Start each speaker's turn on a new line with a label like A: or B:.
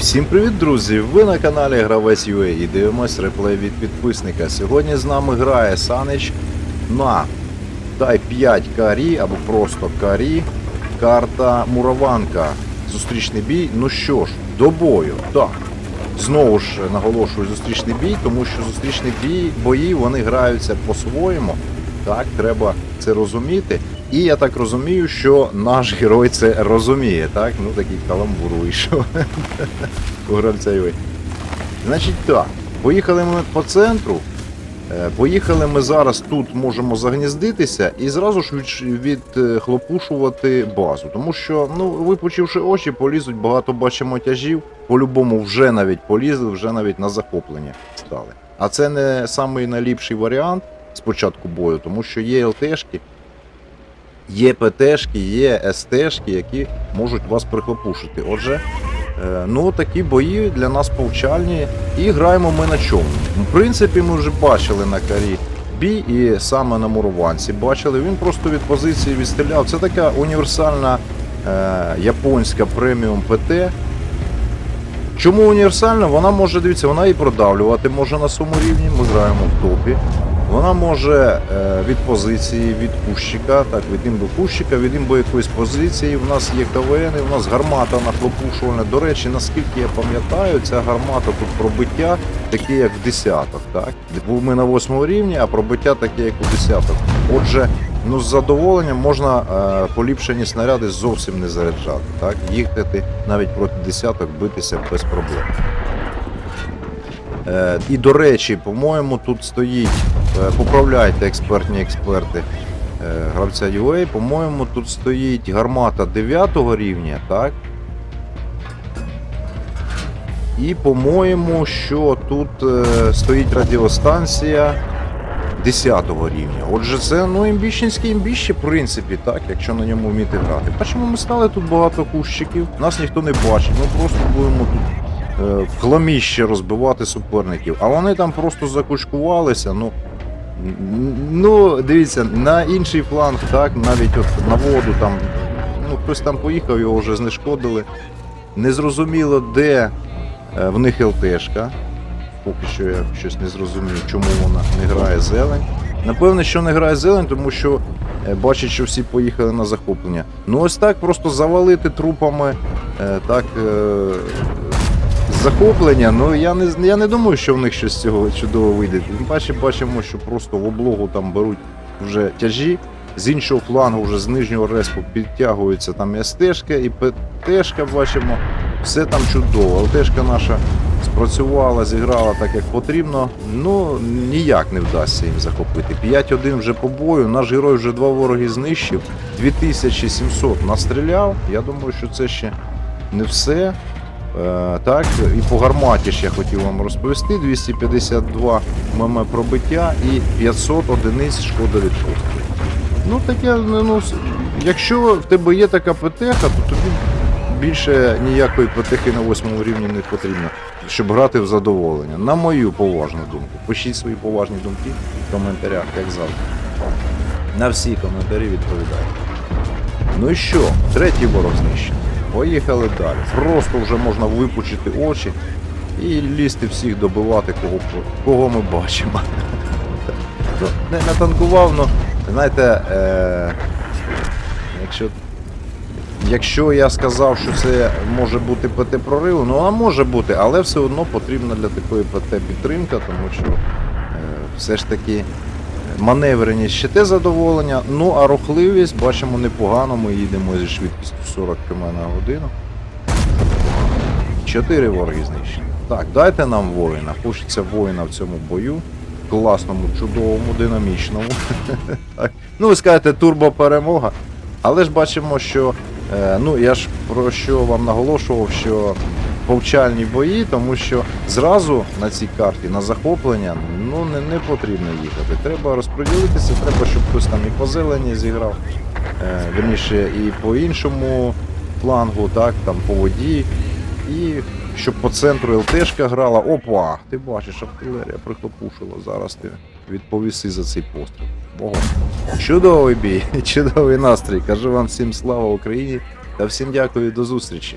A: Всім привіт, друзі! Ви на каналі Гравець UA і дивимось реплей від підписника. Сьогодні з нами грає Санич на Тай 5 Карі або просто Карі. Карта Мураванка. Зустрічний бій. Ну що ж, до бою. Так. Знову ж наголошую зустрічний бій, тому що зустрічні бій, бої вони граються по-своєму. Так, треба це розуміти. І я так розумію, що наш герой це розуміє, так? Ну такий каламбур вийшов у гравця Значить так, поїхали ми по центру. Е, Поїхали ми зараз тут можемо загніздитися і зразу ж відхлопушувати базу. Тому що, ну, випучивши очі, полізуть, багато бачимо. По-любому вже навіть полізли, вже навіть на захоплення стали. А це не самий найліпший варіант з початку бою, тому що є ЛТшки, є ПТшки, є СТшки, які можуть вас прихлопушити. Отже, е, ну такі бої для нас повчальні. І граємо ми на чому. В принципі, ми вже бачили на карі бій і саме на мурованці бачили. Він просто від позиції відстріляв. Це така універсальна е, японська преміум ПТ. Чому універсальна? Вона може, дивіться, вона і продавлювати може на своєму рівні. Ми граємо в топі. Вона може е, від позиції, від кущика, так, від імбо кущика, від імбо якоїсь позиції. В нас є КВН, в нас гармата нахлопушувальна. До речі, наскільки я пам'ятаю, ця гармата тут пробиття таке, як в десяток. Так? Ми на восьмому рівні, а пробиття таке, як у десяток. Отже, ну з задоволенням можна е, поліпшені снаряди зовсім не заряджати. Так? Їхати навіть проти десяток, битися без проблем. Е, і до речі, по-моєму, тут стоїть, поправляйте експертні експерти е, гравця UA, по-моєму, тут стоїть гармата 9 рівня, так? І по-моєму, що тут е, стоїть радіостанція 10 рівня. Отже, це ну, імбіщенське імбіще, в принципі, так, якщо на ньому вміти грати. Бачимо, ми стали тут багато кущиків, нас ніхто не бачить, ми просто будемо тут е, в хламіще розбивати суперників. А вони там просто закучкувалися. Ну, ну дивіться, на інший фланг, так, навіть от на воду там, ну, хтось там поїхав, його вже знешкодили. Незрозуміло, де е, в них ЛТшка. Поки що я щось не зрозумів, чому вона не грає зелень. Напевне, що не грає зелень, тому що е, бачить, що всі поїхали на захоплення. Ну ось так просто завалити трупами е, так захоплення. Ну я не я не думаю, що в них щось цього чудово вийде. Тим паче бачимо, що просто в облогу там беруть вже тяжі. З іншого флангу, вже з нижнього респу підтягується там і СТшка, і ПТшка, бачимо. Все там чудово. ЛТшка наша спрацювала, зіграла так, як потрібно. Ну, ніяк не вдасться їм захопити. 5-1 вже по бою. Наш герой вже два вороги знищив. 2700 настріляв. Я думаю, що це ще не все. Е, так, і по гарматі ж я хотів вам розповісти: 252 мм пробиття і 500 одиниць шкода від пострілу. Ну таке, ну, якщо в тебе є така ПТХ, то тобі більше ніякої ПТХ на восьмому рівні не потрібно, щоб грати в задоволення. На мою поважну думку. Пишіть свої поважні думки в коментарях, як завжди. На всі коментарі відповідаю. Ну і що? Третій ворог знищений. Поїхали далі. Просто вже можна випучити очі і лізти всіх добивати, кого, кого ми бачимо. Ну, не натанкував, ну, знаєте, е, якщо, якщо я сказав, що це може бути ПТ прорив, ну вона може бути, але все одно потрібна для такої ПТ підтримка, тому що е, все ж таки маневреність ще те задоволення. Ну а рухливість бачимо непогано. Ми їдемо зі швидкістю 40 км на годину. Чотири вороги знищені. Так, дайте нам воїна. Хочеться воїна в цьому бою. Класному, чудовому, динамічному. так. Ну, ви скажете, турбоперемога. Але ж бачимо, що. Е, ну, я ж про що вам наголошував, що повчальні бої, тому що зразу на цій карті на захоплення ну, не, не потрібно їхати. Треба розподілитися, треба, щоб хтось там і по зелені зіграв, е, верніше, і по іншому флангу, так, там по воді. І щоб по центру ЛТшка грала. Опа! Ти бачиш, артилерія прихлопушила. Зараз ти відповіси за цей постріл. Ого. Чудовий бій, чудовий настрій. Кажу вам всім слава Україні та всім дякую до зустрічі.